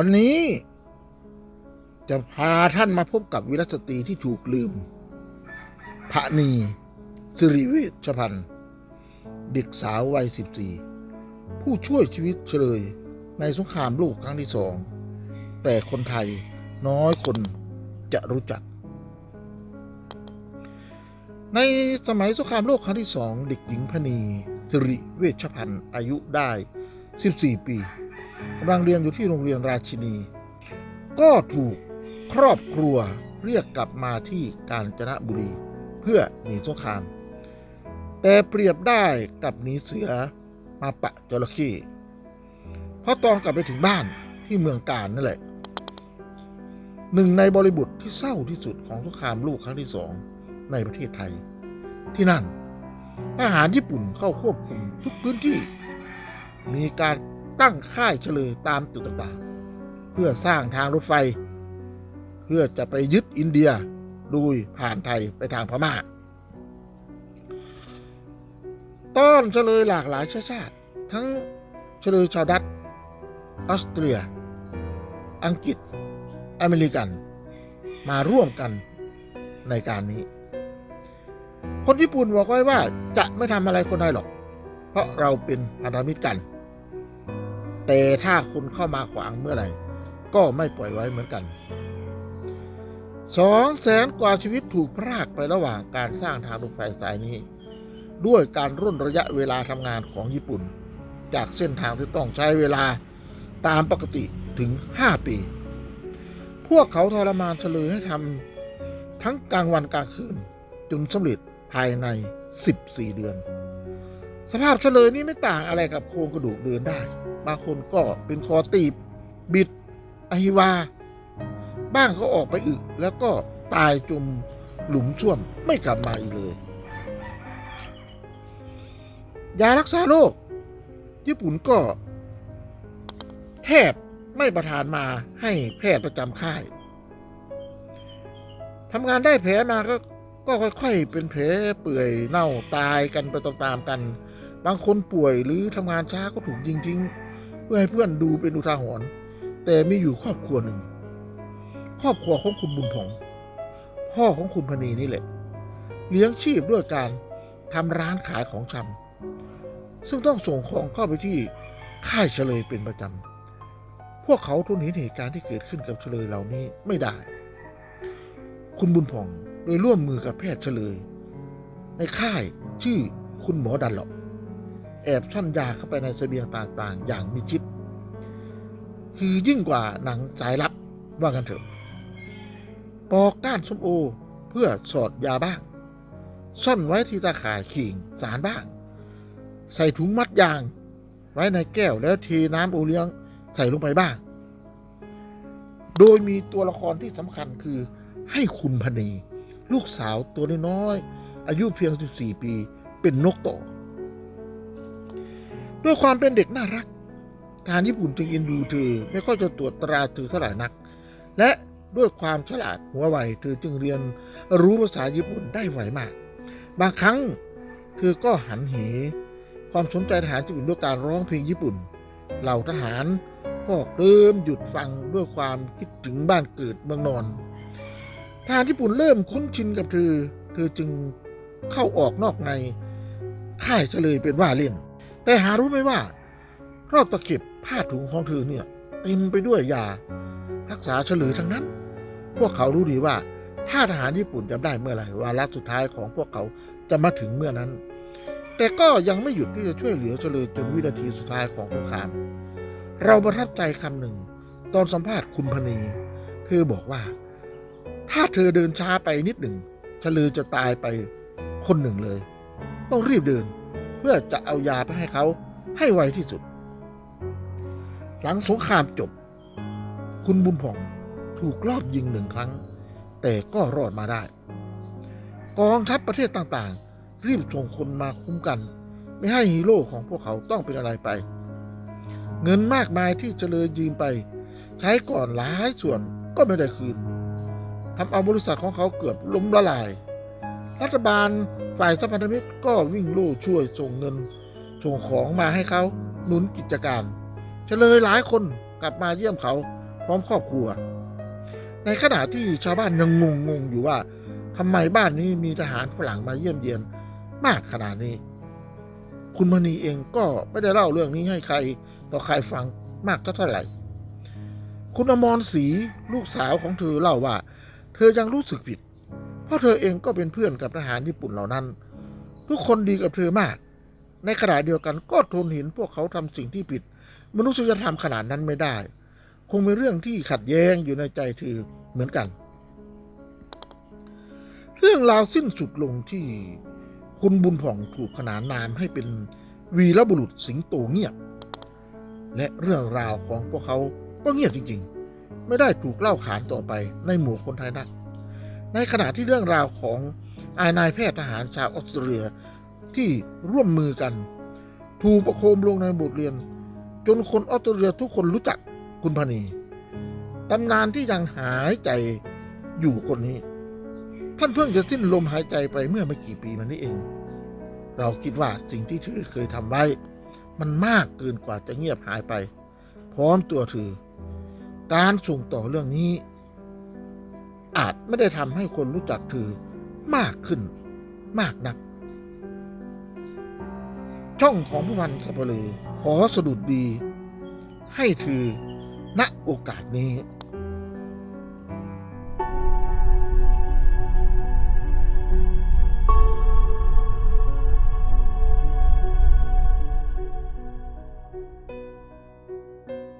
วันนี้ จะพาท่านมาพบกับวิรสตรีที่ถูกลืมพระนีสิริเวชพันธ์เด็กสาววัย 14 ผู้ช่วยชีวิตเฉลย ในสงครามโลกครั้งที่สอง แต่คนไทยน้อยคนจะรู้จัก ในสมัยสงครามโลกครั้งที่สอง เด็กหญิงพนีสิริเวชพันธ์อายุได้ 14 ปี กำลังเรียนอยู่ที่โรงเรียนราชินี ก็ถูกครอบครัวเรียกกลับมาที่กาญจนบุรี เพื่อหนีสงคราม แต่เปรียบได้กับหนีเสือมาปะจระเข้เพราะตอนกลับไปถึงบ้านที่เมืองการนั่นแหละหนึ่งในบริบทที่เศร้าที่สุดของสงครามโลกครั้งที่สองในประเทศไทย ที่นั่นทหารญี่ปุ่นเข้าควบคุมทุกพื้นที่ มีการ ตั้งค่ายเฉลยตามจุดต่างๆ เพื่อสร้างทางรถไฟ เพื่อจะไปยึดอินเดียโดยผ่านไทยไปทางพม่า ต้อนเฉลยหลากหลายชื้อชาติ ทั้งเฉลยชาวดัตออสเตรีย อังกฤษ อเมริกัน มาร่วมกันในการนี้ คนญี่ปุ่นบอกไว้ว่าจะไม่ทำอะไรคนไทยหรอก เพราะเราเป็นพันธมิตรกัน แต่ถ้าคุณเข้ามาขวางเมื่อไหร่ ก็ไม่ปล่อยไว้เหมือนกันสองแสนกว่าชีวิตถูกพรากไประหว่างการสร้างทางรถไฟสายนี้ ด้วยการร่นระยะเวลาทำงานของญี่ปุ่น จากเส้นทางที่ต้องใช้เวลาตามปกติถึง 5 ปี พวกเขาทรมานเฉลยให้ทำทั้งกลางวันกลางคืน จนสำเร็จภายใน 14 เดือน สภาพเฉลยนี้ไม่ต่างอะไรกับโครงกระดูกเดินได้ บางคนก็เป็นคอตีบ บิดอหิวา บ้างก็ออกไปอึแล้วก็ตายจมหลุมช่วมไม่กลับมาอีกเลย ยารักษาโรคญี่ปุ่นก็ แทบไม่ประทานมาให้แพทย์ประจำค่ายทำงานได้แผลมาก็ก็ค่อย ๆ เป็นแผลเปื่อยเน่าตายกันไปตามๆกัน บางคนป่วยหรือทำงานช้าก็ถูกยิงทิ้ง พื่อให้เพื่อนดูเป็นอุทาหรณ์แต่มีอยู่ครอบครัวหนึ่ง ครอบครัวของคุณบุญผงพ่อของคุณพนีนี่แหละ เลี้ยงชีพด้วยการทำร้านขายของชำซึ่งต้องส่งของเข้าไปที่ค่ายเฉลยเป็นประจำ พวกเขาทนเห็นเหตุการณ์ที่เกิดขึ้นกับเฉลยเหล่านี้ไม่ได้ คุณบุญผ่องโดยร่วมมือกับแพทย์เฉลย ในค่ายชื่อคุณหมอดันหลอก แอบซ่อนยาเข้าไปในเสบียงต่างๆ อย่างมิชิด คือยิ่งกว่าหนังสายลับว่ากันเถอะ ปอกก้านส้มโอเพื่อสอดยาบ้าง ซ่อนไว้ที่ตาข่ายขิงสารบ้าง ใส่ถุงมัดยาง ไว้ในแก้วแล้วเทน้ำโอเลี้ยงใส่ลงไปบ้าง โดยมีตัวละครที่สำคัญคือให้คุณพนีลูกสาวตัวน้อยๆอายุเพียง 14 ปี เป็นนกต่อ ด้วยความเป็นเด็กน่ารักทหารญี่ปุ่นจึงเอินดูเธอไม่ค่อยจะตรวจตราเธอเท่าไหร่นัก และด้วยความฉลาดหัวไวเธอจึงเรียนรู้ภาษาญี่ปุ่นได้ไวมาก บางครั้งเธอก็หันเห ความสนใจทหารญี่ปุ่นด้วยการร้องเพลงญี่ปุ่น เหล่าทหารก็เริ่มหยุดฟังด้วยความคิดถึงบ้านเกิดเมืองนอน ทหารญี่ปุ่นเริ่มคุ้นชินกับเธอ เธอจึงเข้าออกนอกในค่ายจะเลยเป็นว่าเล่น แต่หารู้ไหมว่า รอบตะเข็บผ้าถุงของเธอเนี่ยเต็มไปด้วยยา รักษาเฉลยทั้งนั้น พวกเขารู้ดีว่า ถ้าทหารญี่ปุ่นจำได้เมื่อไหร่วาระสุดท้ายของพวกเขาจะมาถึงเมื่อนั้น แต่ก็ยังไม่หยุดที่จะช่วยเหลือเฉลยจนวินาทีสุดท้ายของสงคราม เราประทับใจคำหนึ่ง ตอนสัมภาษณ์คุณพนีเธอบอกว่า ถ้าเธอเดินช้าไปนิดหนึ่งเฉลยจะตายไปคนหนึ่งเลย ต้องรีบเดิน เพื่อจะเอายาไปให้เขาให้ไวที่สุด หลังสงครามจบ คุณบุญผ่องถูกลอบยิงหนึ่งครั้ง แต่ก็รอดมาได้ กองทัพประเทศต่างๆ รีบส่งคนมาคุ้มกัน ไม่ให้ฮีโร่ของพวกเขาต้องเป็นอะไรไป เงินมากมายที่เจริญยืมไป ใช้ก่อนหลายส่วนก็ไม่ได้คืนทำเอาบริษัทของเขาเกือบล้มละลาย รัฐบาลฝ่ายสัมพันธมิตรก็วิ่งลู่ช่วยส่งเงินส่งของมาให้เขาหนุนกิจการเฉลยหลายคนกลับมาเยี่ยมเขาพร้อมครอบครัว ในขณะที่ชาวบ้านยังงงงอยู่ว่าทำไมบ้านนี้มีทหารฝรั่งมาเยี่ยมเยียนมากขนาดนี้ คุณมณีเองก็ไม่ได้เล่าเรื่องนี้ให้ใครต่อใครฟังมากเท่าไหร่ คุณอมรศรีลูกสาวของเธอเล่าว่า เธอยังรู้สึกผิด เพราะเธอเองก็เป็นเพื่อนกับทหารญี่ปุ่นเหล่านั้น ทุกคนดีกับเธอมาก ในขณะเดียวกันก็ทนเห็นพวกเขาทำสิ่งที่ผิด มนุษยธรรมขนาดนั้นไม่ได้ คงเป็นเรื่องที่ขัดแย้งอยู่ในใจเธอเหมือนกัน เรื่องราวสิ้นสุดลงที่คุณบุญผ่องถูกขนานนามให้เป็นวีรบุรุษสิงโตเงียบ และเรื่องราวของพวกเขาก็เงียบจริงๆ ไม่ได้ถูกเล่าขานต่อไปในหมู่คนไทยนัก ในขณะที่เรื่องราวของอายนายแพทย์ทหารชาวออสเตรเลียที่ร่วมมือกัน ถูกประโคมลงในบทเรียน จนคนออสเตรเลียทุกคนรู้จักคุณพนีตำนานที่ยังหายใจอยู่คนนี้ ท่านเพิ่งจะสิ้นลมหายใจไปเมื่อไม่กี่ปีมานี้เอง เราคิดว่าสิ่งที่เธอเคยทำไว้ มันมากเกินกว่าจะเงียบหายไป พร้อมตัวเธอการส่งต่อเรื่องนี้ อาจไม่ได้ทำให้คนรู้จักเธอมากขึ้นมากนัก ช่องของผู้พันสัปเหร่อขอสะดุดดี ให้เธอณโอกาสนี้